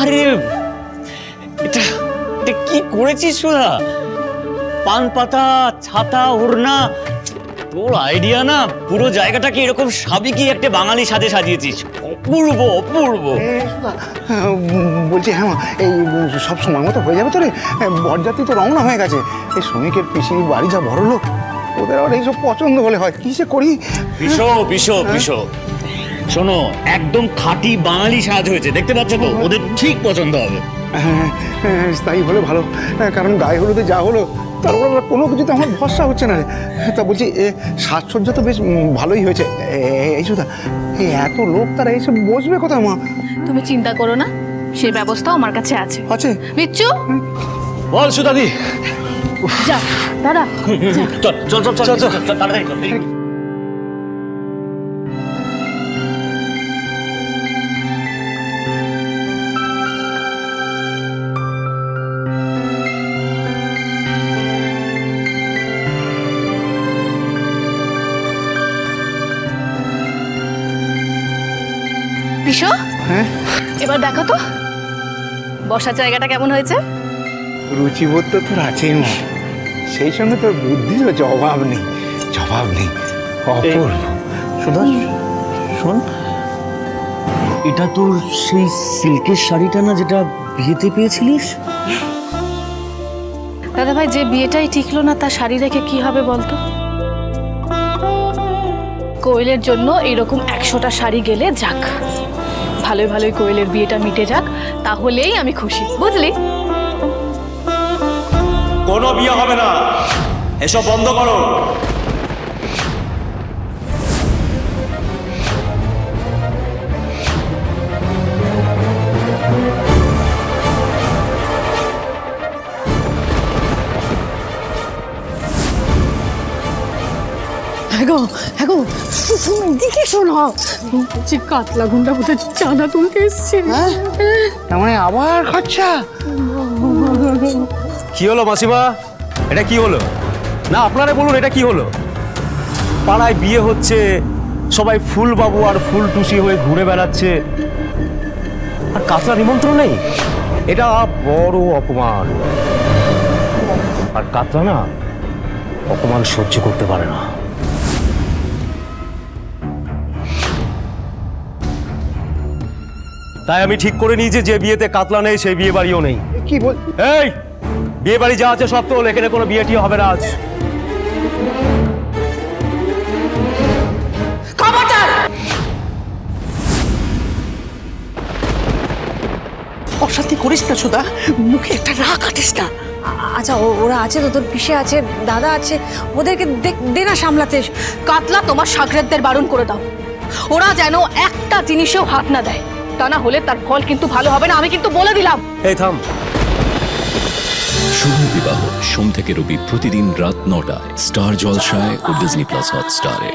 আরে এটা এটা কি করেছিস সুধা? পান পাতা ছাতা ওড়না তোর আইডিয়া না পুরো জায়গাটাকে এরকম সাবিকি একটা বাঙালি সাজে সাজিয়েছিস। অপূর্ব অপূর্ব। বলছি হ্যাঁ এই সব সময় মতো হয়ে যাবে তো রে বরযাত্রী তো রওনা হয়ে গেছে। এই শ্রমিকের পিসির বাড়ি যা বড় লোক ওদের আবার এইসব পছন্দ হলে হয় কি সে করি? বিশো বিশো বিশো শোনো একদম খাঁটি বাঙালি সাজ হয়েছে দেখতে পাচ্ছ তো? ওদের ঠিক পছন্দ হবে। হ্যাঁ, হ্যাঁ, তাই হলে ভালো। হ্যাঁ, কারণ গায়ে হলুদে যা হলো তারপর আবার কোনো কিছুতে আমার ভরসা হচ্ছে না রে। তা বলছি এ সাজসজ্জা তো বেশ উম, ভালোই হয়েছে। এ- এই সুধা এই এত লোক তারা এসে বসবে কোথায় মা? তুমি চিন্তা করো না সে ব্যবস্থাও আমার কাছে আছে। আছে? বিচ্ছু! বল সুদাদি যা দাদা চল চল চল চল চল চল, তাড়াতাড়ি। চল বিশু? হ্যাঁ? এবার দেখো তো। বসার জায়গাটা কেমন হয়েছে? রুচিবোধ তো তোর আছেই মা। সেই সঙ্গে তোর বুদ্ধিরও জবাব নেই। জবাব নেই। অপূর্ব। সুধা শোন। এটা তোর সেই সিল্কের শাড়িটা না যেটা বিয়েতে পেয়েছিলিস? দাদা ভাই যে বিয়েটাই টিকলো না তার শাড়ি রেখে কি হবে বলতো? কোয়েলের জন্য এরকম একশোটা শাড়ি গেলে যাক। ভালোই ভালোই কোয়েলের বিয়েটা মিটে যাক, তাহলেই আমি খুশি, বুঝলি? কোনো বিয়ে হবে না। এসব বন্ধ করো। হ্যাঁ গো হ্যাঁ গো দিকে শোনো। বলছি কাতলা গুন্ডা বোধহয় চাঁদা তুলতে এসছে। তার মানে আবার খরচা? কি হলো মাসিমা? এটা কি হলো? না আপনারা বলুন এটা কি হলো? পাড়ায় বিয়ে হচ্ছে সবাই ফুল বাবু আর ফুল টুসি হয়ে ঘুরে বেড়াচ্ছে। আর কাতলা নিমন্ত্রণ নেই? এটা বড় অপমান। আর কাতলা না অপমান সহ্য করতে পারে না। তাই আমি ঠিক করে নিয়েছি যে বিয়েতে কাতলা নেই সেই বিয়ে বাড়িও নেই। কি বল এই বিয়ে বাড়ি যা আছে সব তো এখানে কোনো বিয়ে টিয়ে হবে না আজ। অশান্তি করিস না সুদা মুখে একটা রাগ কাটিস না। আচ্ছা ও- ওরা আছে তো তোর পিসে আছে দাদা আছে। ওদেরকে দে- দে না সামলাতে। কাতলা তোমার সাগরেদদের বারণ করে দাও। ওরা যেন একটা জিনিসেও হাত না দেয়। তা না হলে তার ফল কিন্তু ভালো হবে না আমি কিন্তু বলে দিলাম। এই থাম। শুভ বিবাহ সোম থেকে রবি প্রতিদিন রাত নটায়। স্টার জলসায় ও ডিজনি প্লাস হটস্টারে।